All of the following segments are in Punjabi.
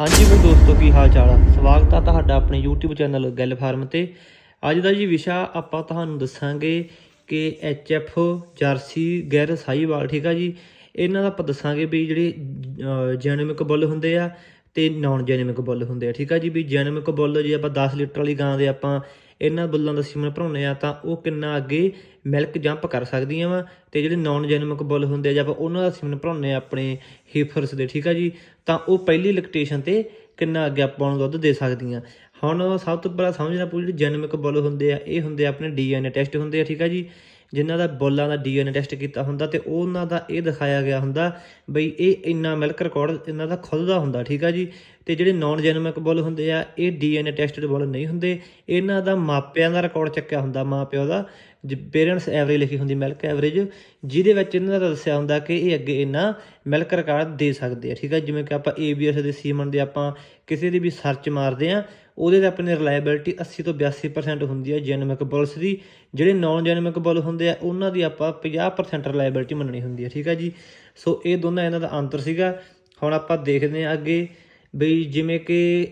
ਹਾਂਜੀ ਮੇਰੇ ਦੋਸਤੋ, ਕੀ ਹਾਲ ਚਾਲ ਆ? ਸਵਾਗਤ ਆ ਤੁਹਾਡਾ ਆਪਣੇ YouTube ਚੈਨਲ ਗੱਲ ਫਾਰਮ ਤੇ। ਅੱਜ ਦਾ ਜੀ ਵਿਸ਼ਾ ਆਪਾਂ ਤੁਹਾਨੂੰ ਦੱਸਾਂਗੇ ਕਿ ਐਚਐਫ ਜਰਸੀ ਗੈਰ ਸਾਈਵਾਲ ਠੀਕ ਆ ਜੀ? ਇਹਨਾਂ ਦਾ ਆਪਾਂ ਦੱਸਾਂਗੇ ਵੀ ਜਿਹੜੇ ਜੈਨੋਮਿਕ ਬੁੱਲ ਹੁੰਦੇ ਆ ਤੇ ਨਾਨ ਜੈਨਮਿਕ ਬੁੱਲ ਹੁੰਦੇ ਆ, ਠੀਕ ਆ ਜੀ? ਵੀ ਜੈਨਮਿਕ ਬੁੱਲ ਜੇ ਆਪਾਂ 10 ਲੀਟਰ ਵਾਲੀ ਗਾਂ ਦੇ ਆਪਾਂ ਇਹਨਾਂ ਬੁੱਲਾਂ ਦਾ ਸੀਮਨ ਭਰਾਉਂਦੇ ਆ, ਤਾਂ ਉਹ ਕਿੰਨਾ ਅੱਗੇ ਮਿਲਕ ਜੰਪ ਕਰ ਸਕਦੀਆਂ ਵਾ ਤੇ ਜਿਹੜੇ ਨਾਨ ਜੈਨਮਿਕ ਬੁੱਲ ਹੁੰਦੇ ਆ ਜੇ ਆਪਾਂ ਉਹਨਾਂ ਦਾ ਸੀਮਨ ਭਰਾਉਂਦੇ ਆ ਆਪਣੇ ਹੀਫਰਸ ਦੇ, ਠੀਕ ਆ ਜੀ? ਤਾਂ ਉਹ ਪਹਿਲੀ ਲੈਕਟੇਸ਼ਨ ਤੇ ਕਿੰਨਾ ਅੱਗੇ ਆਪਾਂ ਨੂੰ ਦੁੱਧ ਦੇ ਸਕਦੀਆਂ। ਹੁਣ ਸਭ ਤੋਂ ਪਹਿਲਾਂ ਸਮਝਣਾ ਪਊ, ਜਿਹੜੇ ਜੈਨਮਿਕ ਬੁੱਲ ਹੁੰਦੇ ਆ, ਇਹ ਹੁੰਦੇ ਆ ਆਪਣੇ ਡੀਐਨਏ ਟੈਸਟ ਹੁੰਦੇ ਆ, ਠੀਕ ਆ ਜੀ? ਜਿਨ੍ਹਾਂ ਦਾ ਬੁੱਲਾਂ ਦਾ ਡੀਐਨਏ ਟੈਸਟ ਕੀਤਾ ਹੁੰਦਾ ਤੇ ਉਹਨਾਂ ਦਾ ਇਹ ਦਿਖਾਇਆ ਗਿਆ ਹੁੰਦਾ ਬਈ ਇਹ ਇੰਨਾ ਮਿਲਕ ਰਿਕਾਰਡ ਇਹਨਾਂ ਦਾ ਖੁਦ ਦਾ ਹੁੰਦਾ, ਠੀਕ ਆ ਜੀ? ਤੇ ਜਿਹੜੇ ਨਾਨ ਜੈਨੋਮਿਕ ਬੁੱਲ ਹੁੰਦੇ ਆ, ਇਹ ਡੀਐਨਏ ਟੈਸਟਡ ਬੁੱਲ ਨਹੀਂ ਹੁੰਦੇ। ਇਹਨਾਂ ਦਾ ਮਾਪਿਆਂ ਦਾ ਰਿਕਾਰਡ ਚੱਕਿਆ ਹੁੰਦਾ ਮਾਪਿਓ ਦਾ। ਪੇਰੈਂਟਸ ਐਵਰੇਜ ਲਿਖੀ ਹੁੰਦੀ ਮਿਲਕ ਐਵਰੇਜ ਜਿਹਦੇ ਵਿੱਚ ਇਹਨਾਂ ਦਾ ਦੱਸਿਆ ਹੁੰਦਾ ਕਿ ਇਹ ਅੱਗੇ ਇੰਨਾ ਮਿਲਕ ਰਿਕਾਰਡ ਦੇ ਸਕਦੇ ਆ, ਠੀਕ ਆ? ਜਿਵੇਂ ਕਿ ਆਪਾਂ ਏਬੀਐਸ ਦੇ ਸੀਮਨ ਦੇ ਆਪਾਂ ਕਿਸੇ ਦੀ ਵੀ ਸਰਚ ਮਾਰਦੇ ਆ, ਉਹਦੇ ਤੇ ਆਪਣੀ ਰਿਲਾਇਬਿਲਟੀ 80 ਤੋਂ 82% ਹੁੰਦੀ ਹੈ ਜੈਨਮਿਕ ਬੁੱਲਸ ਦੀ। ਜਿਹੜੇ ਨਾਨ ਜੈਨਮਿਕ ਬੁੱਲ ਹੁੰਦੇ ਆ, ਉਹਨਾਂ ਦੀ ਆਪਾਂ 50% ਰਿਲਾਇਬਿਲਟੀ ਮੰਨਣੀ ਹੁੰਦੀ ਹੈ ਠੀਕ ਆ ਜੀ? ਸੋ ਇਹ ਦੋਨਾਂ ਇਹਨਾਂ ਦਾ ਅੰਤਰ ਸੀਗਾ। ਹੁਣ ਆਪਾਂ ਦੇਖਦੇ ਹਾਂ ਅੱਗੇ ਬਈ ਜਿਵੇਂ ਕਿ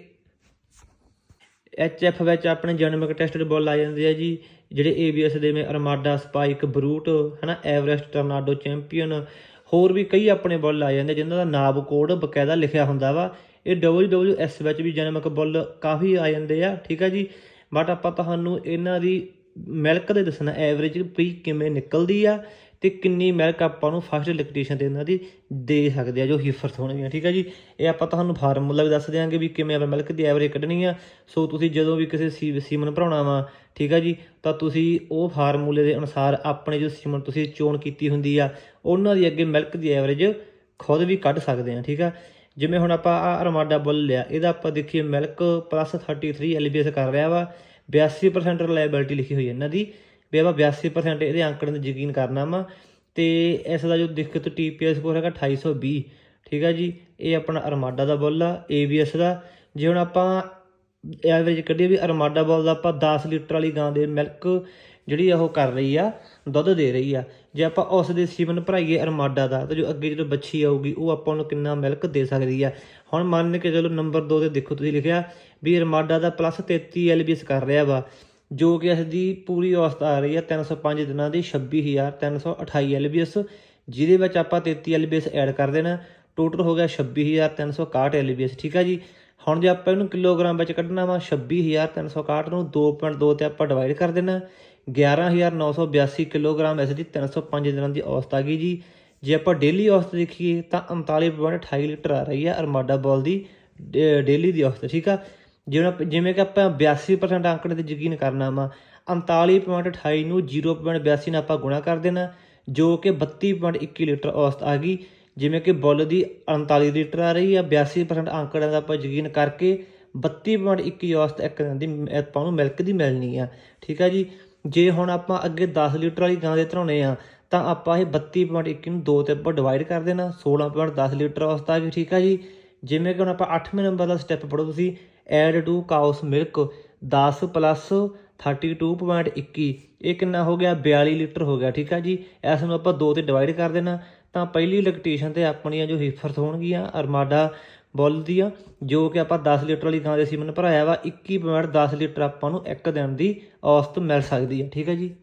ਐਚਐਫ ਵਿੱਚ ਆਪਣੇ ਜੈਨੋਮਿਕ ਟੈਸਟਡ ਬੁੱਲ ਆ ਜਾਂਦੇ ਆ ਜੀ, ਜਿਹੜੇ ਏਬੀਐਸ ਦੇ ਮੈਂ ਅਰਮਾਡਾ, ਸਪਾਈਕ, ਬਰੂਟ, ਹਨਾ ਐਵਰੈਸਟ ਟਰਨਾਡੋ ਚੈਂਪੀਅਨ ਹੋਰ ਵੀ ਕਈ ਆਪਣੇ ਬੁੱਲ ਆ ਜਾਂਦੇ ਜਿਨ੍ਹਾਂ ਦਾ ਨਾਬ ਕੋਡ ਬਕਾਇਦਾ ਲਿਖਿਆ ਹੁੰਦਾ ਵਾ। ਇਹ WWS ਵਿੱਚ ਵੀ ਜਨਮਕ ਬੁੱਲ ਕਾਫੀ ਆ ਜਾਂਦੇ ਆ, ਠੀਕ ਆ ਜੀ? ਬਟ ਆਪਾਂ ਤੁਹਾਨੂੰ ਇਹਨਾਂ ਦੀ ਮਿਲਕ ਦੇ ਦੱਸਣਾ ਐਵਰੇਜ ਵੀ ਕਿਵੇਂ ਨਿਕਲਦੀ ਆ ਤੇ ਕਿੰਨੀ ਮਿਲਕ ਆਪਾਂ ਨੂੰ ਫਸਟ ਲੈਕਟੇਸ਼ਨ ਤੇ ਇਹਨਾਂ ਦੀ ਦੇ ਸਕਦੇ ਆ, ਜੋ ਹੀਫਰਸ ਹੋਣਗੀਆਂ, ਠੀਕ ਆ ਜੀ? ਇਹ ਆਪਾਂ ਤੁਹਾਨੂੰ ਫਾਰਮੂਲਾ ਵੀ ਦੱਸ ਦਿਆਂਗੇ ਵੀ ਕਿਵੇਂ ਆਪਾਂ ਮਿਲਕ ਦੀ ਐਵਰੇਜ ਕੱਢਣੀ ਆ। ਸੋ ਤੁਸੀਂ ਜਦੋਂ ਵੀ ਕਿਸੇ ਸੀਮਨ ਭਰਾਉਣਾ ਵਾ, ਠੀਕ ਆ ਜੀ, ਤਾਂ ਤੁਸੀਂ ਉਹ ਫਾਰਮੂਲੇ ਦੇ ਅਨੁਸਾਰ ਆਪਣੇ ਜੋ ਸੀਮਨ ਤੁਸੀਂ ਚੋਣ ਕੀਤੀ ਹੁੰਦੀ ਆ, ਉਹਨਾਂ ਦੀ ਅੱਗੇ ਮਿਲਕ ਦੀ ਐਵਰੇਜ ਖੁਦ ਵੀ ਕੱਢ ਸਕਦੇ ਆ, ਠੀਕ ਆ? ਜਿਵੇਂ ਹੁਣ ਆਪਾਂ ਆ ਅਰਮਾਡਾ ਬੁੱਲ ਲਿਆ, ਇਹਦਾ ਆਪਾਂ ਦੇਖੀਏ ਮਿਲਕ ਪਲੱਸ 33 ਐਲਬੀਐਸ ਕਰ ਰਿਹਾ ਵਾ 82% ਰਿਲਾਇਬਿਲਟੀ ਲਿਖੀ ਹੋਈ ਹੈ ਇਹਨਾਂ ਦੀ। ਵੀ ਆਪਾਂ 82% ਇਹਦੇ ਅੰਕੜੇ ਤੇ ਯਕੀਨ ਕਰਨਾ ਵਾ। ਤੇ ਇਸ ਦਾ ਜੋ ਦਿੱਕਤ ਟੀਪੀਐਸ ਸਕੋਰ ਹੈਗਾ 2820 ਠੀਕ ਆ ਜੀ? ਇਹ ਆਪਣਾ ਅਰਮਾਡਾ ਦਾ ਬੁੱਲ ਆ ਏਬੀਐਸ ਦਾ। ਜੇ ਹੁਣ ਆਪਾਂ ਐਵਰੇਜ ਕੱਢੀਏ ਵੀ ਅਰਮਾਡਾ ਬੁੱਲ ਦਾ ਆਪਾਂ 10 ਲੀਟਰ ਵਾਲੀ ਗਾਂ ਦੇ ਮਿਲਕ ਜਿਹੜੀ ਆ ਉਹ ਕਰ ਰਹੀ ਆ, ਦੁੱਧ ਦੇ ਰਹੀ ਆ। ਜੇ ਆਪਾਂ ਉਸ ਦੇ ਸੀਮਨ ਭਰਾਈਏ ਅਰਮਾਡਾ ਦਾ, ਤਾਂ ਜੋ ਅੱਗੇ ਜਦੋਂ ਬੱਚੀ ਆਊਗੀ, ਉਹ ਆਪਾਂ ਨੂੰ ਕਿੰਨਾ ਮਿਲਕ ਦੇ ਸਕਦੀ ਆ। ਹੁਣ ਮੰਨ ਕੇ ਚਲੋ ਨੰਬਰ 2 ਤੇ ਦੇਖੋ ਤੁਸੀਂ ਲਿਖਿਆ ਵੀ ਅਰਮਾਡਾ ਦਾ ਪਲੱਸ 33 ਐਲਬੀਐਸ ਕਰ ਰਿਹਾ ਵਾ। ਜੋ ਕਿ ਇਸ ਦੀ ਪੂਰੀ ਔਸਤ ਆ ਰਹੀ ਹੈ 305 ਦਿਨਾਂ ਦੀ 26328 ਐਲਬੀਐਸ, ਜਿਹਦੇ ਵਿੱਚ ਆਪਾਂ 33 ਐਲਬੀਐਸ ਐਡ ਕਰ ਦੇਣਾ। ਟੋਟਲ ਹੋ ਗਿਆ 26361 ਐਲਬੀਐਸ, ਠੀਕ ਆ ਜੀ? ਹੁਣ ਜੇ ਆਪਾਂ ਇਹਨੂੰ ਕਿਲੋਗ੍ਰਾਮ ਵਿੱਚ ਕੱਢਣਾ ਵਾ 26361 ਨੂੰ 2.2 ਤੇ ਆਪਾਂ ਡਿਵਾਈਡ ਕਰ ਦੇਣਾ। 11982 ਕਿਲੋਗ੍ਰਾਮ ਇਸ ਦੀ 305 ਦਿਨਾਂ ਦੀ ਔਸਤ ਆ ਗਈ ਜੀ। ਜੇ ਆਪਾਂ ਡੇਲੀ ਔਸਤ ਦੇਖੀਏ ਤਾਂ 39.28 ਲੀਟਰ ਆ ਰਹੀ ਹੈ ਅਰਮਾਡਾ ਬੋਲ ਦੀ ਡੇਲੀ ਦੀ ਔਸਤ, ਠੀਕ ਆ? ਜਿਵੇਂ ਜਿਵੇਂ ਕਿ ਆਪਾਂ 82% ਅੰਕੜੇ ਤੇ ਯਕੀਨ ਕਰਨਾ ਵਾ 39.28 ਨੂੰ 0.82 ਨਾਲ ਆਪਾਂ ਗੁਣਾ ਕਰ ਦੇਣਾ, ਜੋ ਕਿ 32.21 ਲੀਟਰ ਔਸਤ ਆ ਗਈ। ਜਿਵੇਂ ਕਿ ਬੁੱਲ ਦੀ 39 ਲੀਟਰ ਆ ਰਹੀ ਆ 82% ਅੰਕੜਿਆਂ ਦਾ ਆਪਾਂ ਯਕੀਨ ਕਰਕੇ 32.21 ਔਸਤ ਇੱਕ ਦਿਨ ਦੀ ਆਪਾਂ ਨੂੰ ਮਿਲਕ ਦੀ ਮਿਲਣੀ ਆ। ਠੀਕ ਆ ਜੀ? ਜੇ ਹੁਣ ਆਪਾਂ ਅੱਗੇ 10 ਲੀਟਰ ਵਾਲੀ ਗਾਂ ਦੇ ਧਰਾਉਣੇ ਆ, ਤਾਂ ਆਪਾਂ ਇਹ 32.21 ਨੂੰ 2 ਤੇ ਆਪਾਂ ਡਿਵਾਈਡ ਕਰ ਦੇਣਾ 16.10 ਲੀਟਰ ਔਸਤ ਆ ਗਈ। ਠੀਕ ਆ ਜੀ? ਜਿਵੇਂ ਕਿ ਹੁਣ ਆਪਾਂ 8ਵੇਂ ਨੰਬਰ ਦਾ ਸਟੈਪ ਪੜੋ ਤੁਸੀਂ add to cow's milk 10 plus 32.21 ਇਹ ਕਿੰਨਾ ਹੋ ਗਿਆ? 42 ਲੀਟਰ ਹੋ ਗਿਆ, ਠੀਕ ਆ ਜੀ? ਇਸ ਨੂੰ ਆਪਾਂ 2 ਤੇ ਡਿਵਾਈਡ ਕਰ ਦੇਣਾ। ਤਾਂ ਪਹਿਲੀ ਲੈਕਟੇਸ਼ਨ ਤੇ ਆਪਣੀਆਂ ਜੋ ਹਿਫਰਸ ਹੋਣਗੀਆਂ, ਅਰਮਾਡਾ ਬੁੱਲ ਦੀਆਂ, ਜੋ ਕਿ ਆਪਾਂ 10 ਲੀਟਰ ਵਾਲੀ ਗਾਂ ਦੇ ਸੀਮਨ ਭਰਾਇਆ ਵਾ 21.10 ਲੀਟਰ ਆਪਾਂ ਨੂੰ ਇੱਕ ਦਿਨ ਦੀ ਔਸਤ ਮਿਲ ਸਕਦੀ ਹੈ ਠੀਕ ਹੈ ਜੀ?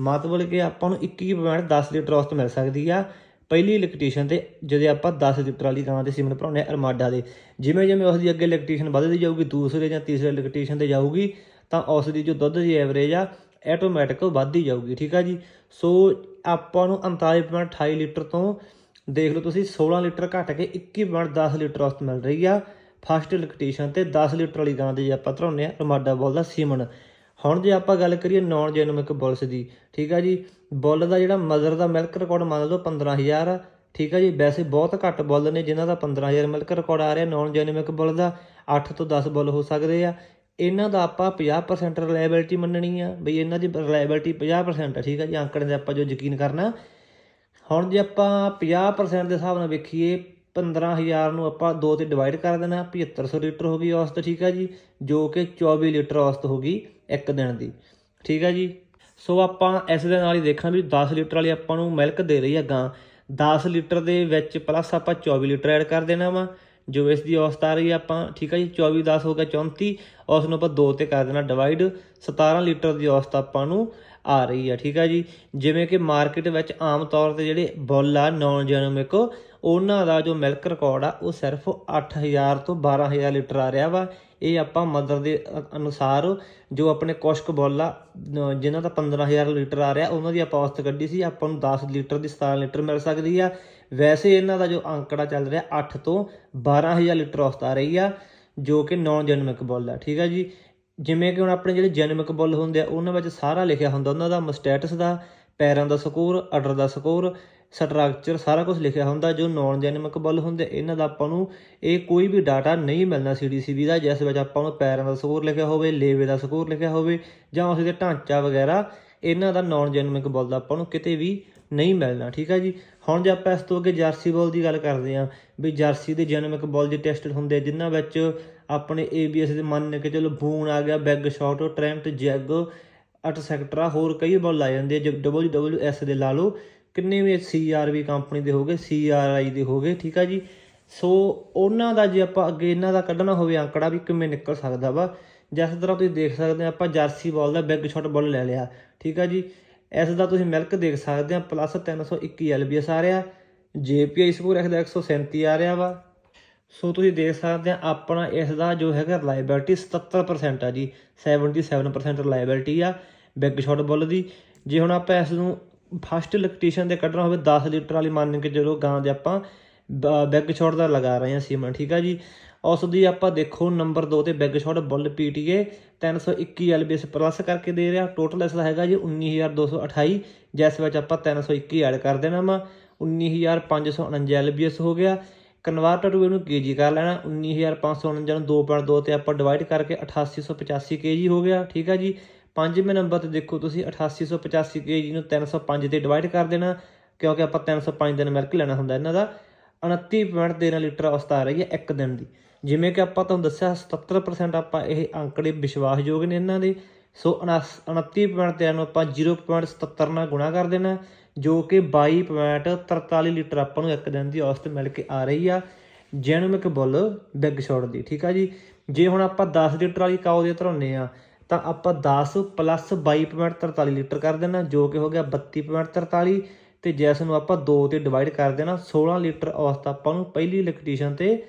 ਮਤਲਬ ਕਿ ਆਪਾਂ ਨੂੰ 21.10 ਲੀਟਰ ਔਸਤ ਮਿਲ ਸਕਦੀ ਆ। ਪਹਿਲੀ ਲੈਕਟੇਸ਼ਨ ਤੇ ਜਦੋਂ ਆਪਾਂ 10 ਲੀਟਰ ਵਾਲੀ ਗਾਂ ਦੇ ਸੀਮਨ ਭਰਾਉਂਦੇ ਆ ਅਰਮਾਡਾ ਦੇ, ਜਿਵੇਂ ਜਿਵੇਂ ਉਸ ਦੀ ਅੱਗੇ ਲੈਕਟੇਸ਼ਨ ਵੱਧਦੀ ਜਾਊਗੀ, ਦੂਸਰੇ ਜਾਂ ਤੀਸਰੇ ਲੈਕਟੇਸ਼ਨ ਤੇ ਜਾਊਗੀ, ਤਾਂ ਉਸ ਦੀ ਜੋ ਦੁੱਧ ਦੀ ਐਵਰੇਜ ਆ ਆਟੋਮੈਟਿਕ ਵੱਧਦੀ ਜਾਊਗੀ, ਠੀਕ ਆ ਜੀ? ਸੋ ਆਪਾਂ ਨੂੰ 39.28 ਲੀਟਰ ਤੋਂ ਦੇਖ ਲਓ ਤੁਸੀਂ 16 ਲੀਟਰ ਘਟ ਕੇ 21.10 ਲੀਟਰ ਔਸਤ ਮਿਲ ਰਹੀ ਆ ਫਸਟ ਲੈਕਟੇਸ਼ਨ ਤੇ 10 ਲੀਟਰ ਵਾਲੀ ਗਾਂ ਦੇ ਜੇ ਆਪਾਂ ਧਰਾਉਂਦੇ ਆ ਰਮਾਡਾ ਬੁੱਲ ਦਾ ਸੀਮਨ ਹੁਣ ਜੇ ਆਪਾਂ ਗੱਲ ਕਰੀਏ ਨਾਨ ਜੈਨੋਮਿਕ ਬੁਲਸ ਦੀ, ਠੀਕ ਆ ਜੀ, ਬੁੱਲ ਦਾ ਜਿਹੜਾ ਮਦਰ ਦਾ ਮਿਲਕ ਰਿਕਾਰਡ ਮੰਨ ਲਓ 15000 ਆ ਠੀਕ ਆ ਜੀ, ਵੈਸੇ ਬਹੁਤ ਘੱਟ ਬੁੱਲ ਨੇ ਜਿਨ੍ਹਾਂ ਦਾ 15000 ਮਿਲਕ ਰਿਕਾਰਡ ਆ ਰਿਹਾ ਨਾਨ ਜੈਨੋਮਿਕ ਬੁੱਲ ਦਾ 8 ਤੋਂ 10 ਬੁੱਲ ਹੋ ਸਕਦੇ ਆ। ਇਹਨਾਂ ਦਾ ਆਪਾਂ 50% ਰਿਲਾਇਬਿਲਟੀ ਮੰਨਣੀ ਆ, ਬਈ ਇਹਨਾਂ ਦੀ ਰਿਲਾਇਬਿਲਟੀ 50% ਆ, ਠੀਕ ਆ ਜੀ ਅੰਕੜੇ ਦੇ ਆਪਾਂ ਜੋ ਯਕੀਨ ਕਰਨਾ। ਹੁਣ ਜੇ ਆਪਾਂ 50% ਦੇ ਹਿਸਾਬ ਨਾਲ ਵੇਖੀਏ 15000 ਨੂੰ ਆਪਾਂ 2 ਤੇ ਡਿਵਾਈਡ ਕਰ ਦੇਣਾ 7500 ਲੀਟਰ ਹੋ ਗਈ ਔਸਤ, ਠੀਕ ਆ ਜੀ, ਜੋ ਕਿ 24 ਲੀਟਰ ਔਸਤ ਹੋ ਗਈ। ਇੱਕ ਦਿਨ ਦੀ। ਠੀਕ ਆ ਜੀ? ਸੋ ਆਪਾਂ ਇਸ ਦੇ ਨਾਲ ਹੀ ਦੇਖਾਂ ਵੀ 10 ਲੀਟਰ ਵਾਲੀ ਆਪਾਂ ਨੂੰ ਮਿਲਕ ਦੇ ਰਹੀ ਆ ਗਾਂ। 10 ਲੀਟਰ ਦੇ ਵਿੱਚ ਪਲੱਸ ਆਪਾਂ 24 ਲੀਟਰ ਐਡ ਕਰ ਦੇਣਾ ਵਾ, ਜੋ ਇਸ ਦੀ ਔਸਤ ਆ ਰਹੀ ਆ ਆਪਾਂ। ਠੀਕ ਆ ਜੀ? 24 10 ਹੋ ਗਿਆ 34 ਉਸ ਨੂੰ ਆਪਾਂ 2 ਤੇ ਕਰ ਦੇਣਾ ਡਿਵਾਈਡ 17 ਲੀਟਰ ਦੀ ਔਸਤ ਆਪਾਂ ਨੂੰ ਆ ਰਹੀ ਆ। ਠੀਕ ਆ ਜੀ? ਜਿਵੇਂ ਕਿ ਮਾਰਕੀਟ ਵਿੱਚ ਆਮ ਤੌਰ ਤੇ ਜਿਹੜੇ ਬੁੱਲ ਆ ਨੌਨ ਜੈਨੋਮਿਕ ਉਹਨਾਂ ਦਾ ਜੋ ਮਿਲਕ ਰਿਕਾਰਡ ਆ, ਉਹ ਸਿਰਫ 8000 ਤੋਂ 12000 ਲੀਟਰ ਆ ਰਿਹਾ ਵਾ। ਇਹ ਆਪਾਂ ਮਦਰ ਦੇ ਅ- ਅਨੁਸਾਰ ਜੋ ਆਪਣੇ ਕੁਸ਼ਕ ਬੁੱਲ ਆ ਨ- ਜਿਨ੍ਹਾਂ ਦਾ 15000 ਲੀਟਰ ਆ ਰਿਹਾ, ਉਹਨਾਂ ਦੀ ਆਪਾਂ ਔਸਤ ਕੱਢੀ ਸੀ, ਆਪਾਂ ਨੂੰ 10 ਲੀਟਰ ਦੀ 17 ਲੀਟਰ ਮਿਲ ਸਕਦੀ ਆ। ਵੈਸੇ ਇਹਨਾਂ ਦਾ ਜੋ ਅੰਕੜਾ ਚੱਲ ਰਿਹਾ 8 ਤੋਂ 12000 ਲੀਟਰ ਔਸਤ ਆ ਰਹੀ ਆ, ਜੋ ਕਿ ਨੌਨ ਜਨਮਿਕ ਬੁੱਲ ਆ ਠੀਕ ਆ ਜੀ? ਜਿਵੇਂ ਕਿ ਹੁਣ ਆਪਣੇ ਜਿਹੜੇ ਜਨਮਿਕ ਬੁੱਲ ਹੁੰਦੇ ਆ, ਉਹਨਾਂ ਵਿੱਚ ਸਾਰਾ ਲਿਖਿਆ ਹੁੰਦਾ, ਉਹਨਾਂ ਦਾ ਮਸਟੈਟਸ ਦਾ ਪੈਰਾਂ ਦਾ ਸਕੋਰ ਅਡਰ ਦਾ ਸਕੋਰ ਸਟਰਕਚਰ ਸਾਰਾ ਕੁਝ ਲਿਖਿਆ ਹੁੰਦਾ ਜੋ ਨੌਨ ਜੈਨਮਿਕ ਬੁੱਲ ਹੁੰਦੇ। ਇਹਨਾਂ ਦਾ ਆਪਾਂ ਨੂੰ ਇਹ ਕੋਈ ਵੀ ਡਾਟਾ ਨਹੀਂ ਮਿਲਣਾ ਸੀਡੀਸੀਬੀ ਦਾ ਜਿਸ ਵਿੱਚ ਆਪਾਂ ਨੂੰ ਪੈਰਾਂ ਦਾ ਸਕੋਰ ਲਿਖਿਆ ਹੋਵੇ ਲੇਵੇ ਦਾ ਸਕੋਰ ਲਿਖਿਆ ਹੋਵੇ ਜਾਂ ਉਸ ਦੇ ਢਾਂਚਾ ਵਗੈਰਾ ਇਹਨਾਂ ਦਾ ਨੌਨ ਜੈਨਮਿਕ ਬੁੱਲ ਦਾ ਆਪਾਂ ਨੂੰ ਕਿਤੇ ਵੀ ਨਹੀਂ ਮਿਲਣਾ ਠੀਕ ਹੈ ਜੀ? ਹੁਣ ਜੇ ਆਪਾਂ ਇਸ ਤੋਂ ਅੱਗੇ ਜਰਸੀ ਬੋਲ ਦੀ ਗੱਲ ਕਰਦੇ ਹਾਂ ਵੀ ਜਰਸੀ ਦੇ ਜੈਨੋਮਿਕ ਬੁੱਲ ਜੇ ਟੈਸਟਡ ਹੁੰਦੇ ਆ, ਜਿਨ੍ਹਾਂ ਵਿੱਚ ਆਪਣੇ ABS ਦੇ ਮੰਨ ਕੇ ਚਲੋ ਬੂਨ ਆ ਗਿਆ bag shot Trent Jag etcetera ਹੋਰ ਕਈ ਬੁੱਲ ਆ ਜਾਂਦੇ ਆ, ਜੇ WWS ਦੇ ਲਾ ਲਓ। ਕਿੰਨੇ ਵੀ CRV ਕੰਪਨੀ ਦੇ ਹੋਗੇ CRI ਦੇ ਹੋਗੇ ਠੀਕ ਆ ਜੀ? ਸੋ ਉਹਨਾਂ ਦਾ ਜੇ ਆਪਾਂ ਅੱਗੇ ਇਹਨਾਂ ਦਾ ਕੱਢਣਾ ਹੋਵੇ ਅੰਕੜਾ ਵੀ ਕਿਵੇਂ ਨਿਕਲ ਸਕਦਾ ਵਾ। ਜਿਸ ਤਰ੍ਹਾਂ ਤੁਸੀਂ ਦੇਖ ਸਕਦੇ ਆ, ਆਪਾਂ ਜਰਸੀ ਬਾਲ ਦਾ ਬਿਗ ਸ਼ਾਟ ਬਾਲ ਲੈ ਲਿਆ, ਠੀਕ ਆ ਜੀ? ਇਸ ਦਾ ਤੁਸੀਂ ਮਿਲਕ ਦੇਖ ਸਕਦੇ ਆ ਪਲੱਸ 321 LBS ਆ ਰਿਹਾ JPI ਸਕੋਰ ਇਸ ਦਾ 137 ਆ ਰਿਹਾ ਵਾ। ਸੋ ਤੁਸੀਂ ਦੇਖ ਸਕਦੇ ਆ, ਆਪਣਾ ਇਸ ਦਾ ਜੋ ਹੈਗਾ ਰਿਲਾਇਬਿਲਟੀ 77% ਆ ਜੀ 77% ਰਿਲਾਇਬਿਲਟੀ ਆ। ਬਿਗ ਸ਼ਾਟ ਬੁੱਲ ਦੀ। ਜੇ ਹੁਣ ਆਪਾਂ ਇਸ ਨੂੰ ਫਸਟ ਇਲੈਕਟ੍ਰੀਸ਼ੀਅਨ 'ਤੇ ਕੱਢਣਾ ਹੋਵੇ 10 ਲੀਟਰ ਵਾਲੀ ਮੰਨ ਕੇ ਚਲੋ ਗਾਂ ਦੇ ਆਪਾਂ ਬਿਗ ਸ਼ਾਟ ਦਾ ਲਗਾ ਰਹੇ ਹਾਂ ਸੀਮਨ, ਠੀਕ ਆ ਜੀ। ਉਸ ਦੀ ਆਪਾਂ ਦੇਖੋ ਨੰਬਰ 2 ਤੇ big shot bull PTA 321 LBS plus ਕਰਕੇ ਦੇ ਰਿਹਾ। ਟੋਟਲ ਇਸ ਦਾ ਹੈਗਾ ਜੀ 19228 ਜਿਸ ਵਿੱਚ ਆਪਾਂ 321 ਐਡ ਕਰ ਦੇਣਾ ਵਾ। 19549 LBS ਹੋ ਗਿਆ। ਕਨਵਰਟਰ ਟੂ ਇਹਨੂੰ ਕੇਜੀ ਕਰ ਲੈਣਾ। 19549 ਨੂੰ 2.2 ਤੇ ਆਪਾਂ ਡਿਵਾਈਡ ਕਰਕੇ 8885 ਕੇਜੀ ਹੋ ਗਿਆ, ਠੀਕ ਆ ਜੀ। ਪੰਜਵੇਂ ਨੰਬਰ ਤੇ ਦੇਖੋ ਤੁਸੀਂ 8885 ਕੇਜੀ ਨੂੰ 305 ਤੇ ਡਿਵਾਈਡ ਕਰ ਦੇਣਾ, ਕਿਉਂਕਿ ਆਪਾਂ 305 ਦਿਨ ਮਿਲਕ ਲੈਣਾ ਹੁੰਦਾ ਇਹਨਾਂ ਦਾ। 29.13 ਲੀਟਰ ਔਸਤ ਆ ਰਹੀ ਹੈ ਇੱਕ ਦਿਨ ਦੀ। ਜਿਵੇਂ ਕਿ ਆਪਾਂ ਤੁਹਾਨੂੰ ਦੱਸਿਆ 77% ਆਪਾਂ ਇਹ ਅੰਕੜੇ ਵਿਸ਼ਵਾਸਯੋਗ ਨੇ ਇਹਨਾਂ ਦੇ। ਸੋ 29.13 ਨੂੰ ਆਪਾਂ 0.77 ਨਾਲ ਗੁਣਾ ਕਰ ਦੇਣਾ, ਜੋ ਕਿ 22.43 ਲੀਟਰ ਆਪਾਂ ਨੂੰ ਇੱਕ ਦਿਨ ਦੀ ਔਸਤ ਮਿਲ ਕੇ ਆ ਰਹੀ ਆ। ਜੈਨੋਮਿਕ ਬੁੱਲ ਬਿਗ ਸ਼ਾਟ ਦੀ, ਠੀਕ ਆ ਜੀ? ਜੇ ਹੁਣ ਆਪਾਂ 10 ਲੀਟਰ ਵਾਲੀ ਕਾਓ ਦੇ ਧਰਾਉਂਦੇ ਆ ਤਾਂ ਆਪਾਂ 10 ਪਲੱਸ 22.43 ਲੀਟਰ ਕਰ ਦੇਣਾ ਜੋ ਕਿ ਹੋ ਗਿਆ 32.43 ਤੇ ਜਿਸ ਨੂੰ ਆਪਾਂ 2 ਤੇ ਡਿਵਾਈਡ ਕਰ ਦੇਣਾ 16 ਲੀਟਰ ਔਸਤ ਆਪਾਂ ਨੂੰ ਪਹਿਲੀ ਇਲੈਕਟ੍ਰੀਸ਼ੀਅਨ ਤੇ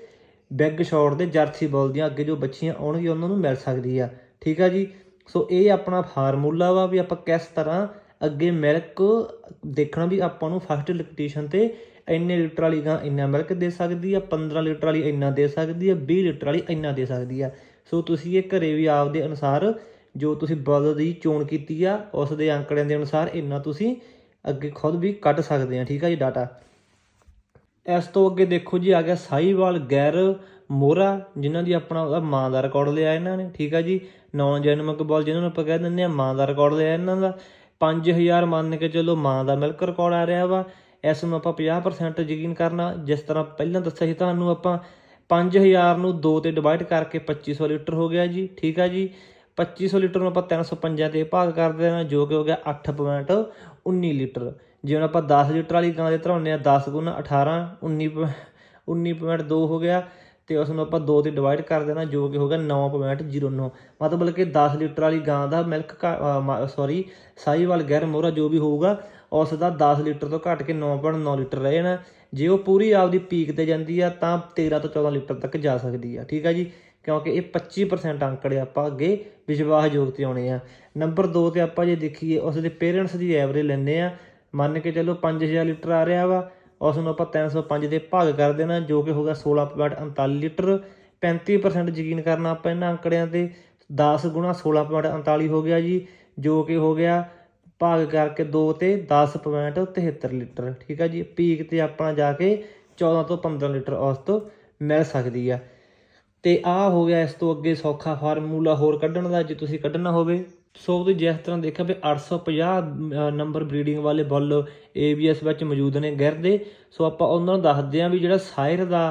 ਬਿਗ ਸ਼ਾਟ ਦੇ ਜਰਸੀ ਬੋਲ ਦੀਆਂ, ਅੱਗੇ ਜੋ ਬੱਚੀਆਂ ਆਉਣਗੀਆਂ ਉਹਨਾਂ ਨੂੰ ਮਿਲ ਸਕਦੀ ਆ। ਠੀਕ ਆ ਜੀ? ਸੋ ਇਹ ਆਪਣਾ ਫਾਰਮੂਲਾ ਵਾ ਵੀ ਆਪਾਂ ਕਿਸ ਤਰ੍ਹਾਂ ਅੱਗੇ ਮਿਲਕ ਦੇਖਣਾ ਵੀ ਆਪਾਂ ਨੂੰ ਫਸਟ ਇਲੈਕਟ੍ਰੀਸ਼ੀਅਨ ਤੇ ਇੰਨੇ ਲੀਟਰ ਵਾਲੀ ਗਾਂ ਇੰਨਾ ਮਿਲਕ ਦੇ ਸਕਦੀ ਆ 15 ਲੀਟਰ ਵਾਲੀ ਇੰਨਾ ਦੇ ਸਕਦੀ ਆ 20 ਲੀਟਰ ਵਾਲੀ ਇੰਨਾ ਦੇ ਸਕਦੀ ਆ। ਸੋ ਤੁਸੀਂ ਇਹ ਘਰੇ ਵੀ ਆਪਦੇ ਅਨੁਸਾਰ ਜੋ ਤੁਸੀਂ ਬਦਲ ਦੀ ਚੋਣ ਕੀਤੀ ਆ, ਉਸ ਦੇ ਅੰਕੜਿਆਂ ਦੇ ਅਨੁਸਾਰ ਇੰਨਾ ਤੁਸੀਂ ਅੱਗੇ ਖੁਦ ਵੀ ਕੱਢ ਸਕਦੇ ਆ, ਠੀਕ ਆ ਜੀ ਡਾਟਾ ਇਸ ਤੋਂ ਅੱਗੇ ਦੇਖੋ ਜੀ ਆ ਗਿਆ ਸਾਈਵਾਲ ਗੈਰ ਮੋਰਾ ਜਿਨ੍ਹਾਂ ਦੀ ਆਪਣਾ ਉਹਦਾ ਮਾਂ ਦਾ ਰਿਕਾਰਡ ਲਿਆ ਇਹਨਾਂ ਨੇ, ਠੀਕ ਆ ਜੀ। ਨੌਨ ਜੈਨਮਕ ਬਾਲ ਜਿਹਨਾਂ ਨੂੰ ਆਪਾਂ ਕਹਿ ਦਿੰਦੇ ਆ, ਮਾਂ ਦਾ ਰਿਕਾਰਡ ਲਿਆ ਇਹਨਾਂ ਦਾ। 5000 ਮੰਨ ਕੇ ਚਲੋ ਮਾਂ ਦਾ ਮਿਲਕ ਰਿਕਾਰਡ ਆ ਰਿਹਾ ਵਾ। ਇਸ ਨੂੰ ਆਪਾਂ 50% ਯਕੀਨ ਕਰਨਾ, ਜਿਸ ਤਰ੍ਹਾਂ ਪਹਿਲਾਂ ਦੱਸਿਆ ਸੀ ਤੁਹਾਨੂੰ ਆਪਾਂ 5000 ਨੂੰ 2 ਤੇ ਡਿਵਾਈਡ ਕਰਕੇ 2500 ਲੀਟਰ ਹੋ ਗਿਆ ਜੀ, ਠੀਕ ਆ ਜੀ। 2500 ਲੀਟਰ ਨੂੰ ਆਪਾਂ 305 ਤੇ ਭਾਗ ਕਰ ਦੇਣਾ, ਜੋ ਕਿ ਹੋ ਗਿਆ 8.19 ਲੀਟਰ। ਜੇ ਹੁਣ ਆਪਾਂ 10 ਲੀਟਰ ਵਾਲੀ ਗਾਂ ਦੇ ਧਰਾਉਂਦੇ ਆ 10 ਗੁਣਾ 18 19 19.2 ਹੋ ਗਿਆ, ਤੇ ਉਸ ਨੂੰ ਆਪਾਂ 2 ਤੇ ਡਿਵਾਈਡ ਕਰ ਦੇਣਾ, ਜੋ ਕਿ ਹੋ ਗਿਆ 9.09 ਮਤਲਬ ਕਿ 10 ਲੀਟਰ ਵਾਲੀ ਗਾਂ ਦਾ ਮਿਲਕ ਸੌਰੀ ਸਾਈਵਾਲ ਗੈਰ ਮੋਹਰਾ ਜੋ ਵੀ ਹੋਊਗਾ, ਉਸ ਦਾ 10 ਲੀਟਰ ਤੋਂ ਘੱਟ ਕੇ 9.9 ਲੀਟਰ ਰਹਿ ਜਾਣਾ। ਜੇ ਉਹ ਪੂਰੀ ਆਪਦੀ ਪੀਕ ਤੇ ਜਾਂਦੀ ਆ, ਤਾਂ 13 ਤੋਂ 14 ਲੀਟਰ ਤੱਕ ਜਾ ਸਕਦੀ ਆ, ਠੀਕ ਆ ਜੀ? ਕਿਉਂਕਿ ਇਹ 25% ਅੰਕੜੇ ਆਪਾਂ ਅੱਗੇ ਵਿਸ਼ਵਾਸਯੋਗ ਤੇ ਆਉਣੇ ਆ। ਨੰਬਰ 2 ਤੇ ਆਪਾਂ ਜੇ ਦੇਖੀਏ, ਉਸ ਦੇ ਪੇਰੈਂਟਸ ਦੀ ਐਵਰੇਜ ਲੈਂਦੇ ਆ। ਮੰਨ ਕੇ ਚੱਲੋ 5000 ਲੀਟਰ ਆ ਰਿਹਾ ਵਾ, ਉਸ ਨੂੰ ਆਪਾਂ 305 ਦੇ ਭਾਗ ਕਰ ਦੇਣਾ, ਜੋ ਕਿ ਹੋਗਾ 16.39 ਲੀਟਰ। 35% ਯਕੀਨ ਕਰਨਾ ਆਪਾਂ ਇਹਨਾਂ ਅੰਕੜਿਆਂ ਤੇ। 10 ਗੁਣਾ 16.39 ਹੋ ਗਿਆ ਜੀ, ਜੋ ਕਿ ਹੋ ਗਿਆ ਭਾਗ ਕਰਕੇ 2 ਤੇ 10.73 ਲੀਟਰ, ਠੀਕ ਆ ਜੀ? ਪੀਕ ਤੇ ਆਪਣਾ ਜਾ ਕੇ 14 ਤੋਂ 15 ਲੀਟਰ ਔਸਤ ਮਿਲ ਸਕਦੀ ਆ। ਤੇ ਆ ਹੋ ਗਿਆ ਇਸ ਤੋਂ ਅੱਗੇ ਸੌਖਾ ਫਾਰਮੂਲਾ ਹੋਰ ਕੱਢਣ ਦਾ, ਜੇ ਤੁਸੀਂ ਕੱਢਣਾ ਹੋਵੇ। ਸੋ ਤੁਸੀਂ ਜਿਸ ਤਰ੍ਹਾਂ ਦੇਖਿਆ ਵੀ 850 ਨੰਬਰ ਬਰੀਡਿੰਗ ਵਾਲੇ ਬੁੱਲ ABS ਵਿੱਚ ਮੌਜੂਦ ਨੇ ਗਿਰਦੇ। ਸੋ ਆਪਾਂ ਉਹਨਾਂ ਨੂੰ ਦੱਸਦੇ ਆਂ ਵੀ ਜਿਹੜਾ ਸਾਇਰ ਦਾ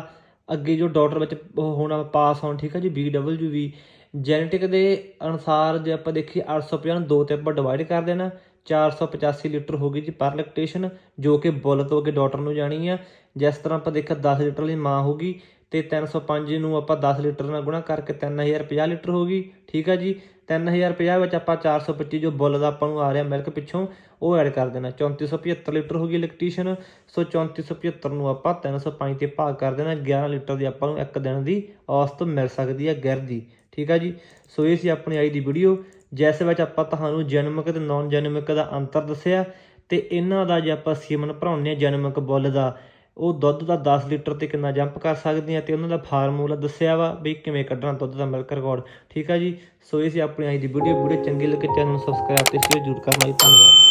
ਅੱਗੇ ਜੋ ਡਾਟਰ ਵਿੱਚ ਹੋਣਾ ਪਾਸ ਹੋਣ, ਠੀਕ ਹੈ ਜੀ? BWV ਜੈਨੇਟਿਕ ਦੇ ਅਨੁਸਾਰ ਜੇ ਆਪਾਂ ਦੇਖੀਏ 850 ਨੂੰ 2 ਤੇ ਆਪਾਂ ਡਿਵਾਈਡ ਕਰ ਦੇਣਾ। 485 ਲੀਟਰ ਹੋ ਗਈ ਜੀ ਪਰ ਲੈਕਟੇਸ਼ਨ ਜੋ ਕਿ ਬੁੱਲ ਤੋਂ ਅੱਗੇ ਡਾਟਰ ਨੂੰ ਜਾਣੀ ਆ। ਜਿਸ ਤਰ੍ਹਾਂ ਆਪਾਂ ਦੇਖਿਆ 10 ਲੀਟਰ ਲਈ ਮਾਂ ਹੋਗੀ ਤੇ 305 ਨੂੰ ਆਪਾਂ 10 ਲੀਟਰ ਨਾਲ ਗੁਣਾ ਕਰਕੇ 3050 ਲੀਟਰ ਹੋ ਗਈ। ਠੀਕ ਆ ਜੀ? 3050 ਵਿੱਚ ਆਪਾਂ 425 ਜੋ ਬੁੱਲ ਦਾ ਆਪਾਂ ਨੂੰ ਆ ਰਿਹਾ ਮਿਲਕ ਪਿੱਛੋਂ, ਉਹ ਐਡ ਕਰ ਦੇਣਾ। 3475 ਲੀਟਰ ਹੋ ਗਈ ਇਲੈਕਟ੍ਰੀਸ਼ੀਅਨ ਸੋ 3475 ਨੂੰ ਆਪਾਂ 305 ਤੇ ਭਾਗ ਕਰ ਦੇਣਾ। 11 ਲੀਟਰ ਦੀ ਆਪਾਂ ਨੂੰ ਇੱਕ ਦਿਨ ਦੀ ਔਸਤ ਮਿਲ ਸਕਦੀ ਹੈ ਗਿਰ ਦੀ ਠੀਕ ਆ ਜੀ? ਸੋ ਇਹ ਸੀ ਆਪਣੀ ਆਈ ਦੀ ਵੀਡੀਓ ਜਿਸ ਵਿੱਚ ਆਪਾਂ ਤੁਹਾਨੂੰ ਜਨਮਕ ਤੇ ਨਾਨ ਜਨਮਕ ਦਾ ਅੰਤਰ ਦੱਸਿਆ ਤੇ ਇਹਨਾਂ ਦਾ ਜੇ ਆਪਾਂ ਸੀਮਨ ਭਰਾਉਂਦੇ ਆ ਜਨਮਕ ਬੁੱਲ ਦਾ, ਉਹ ਦੁੱਧ ਦਾ 10 ਲੀਟਰ ਤੇ ਕਿੰਨਾ ਜੰਪ ਕਰ ਸਕਦੇ ਆ ਤੇ ਉਹਨਾਂ ਦਾ ਫਾਰਮੂਲਾ ਦੱਸਿਆ ਵਾ ਵੀ ਕਿਵੇਂ ਕੱਢਣਾ ਦੁੱਧ ਦਾ ਮਿਲਕ ਰਿਕਾਰਡ ਠੀਕ ਆ ਜੀ? ਸੋ ਇਹ ਸੀ ਆਪਣੀ ਅੱਜ ਦੀ ਵੀਡੀਓ ਵੀਡੀਓ ਚੰਗੀ ਲੱਗੇ ਚੈਨਲ ਨੂੰ ਸਬਸਕ੍ਰਾਈਬ ਤੇ ਸ਼ੇਅਰ ਜ਼ਰੂਰ ਕਰਨਾ ਜੀ, ਧੰਨਵਾਦ।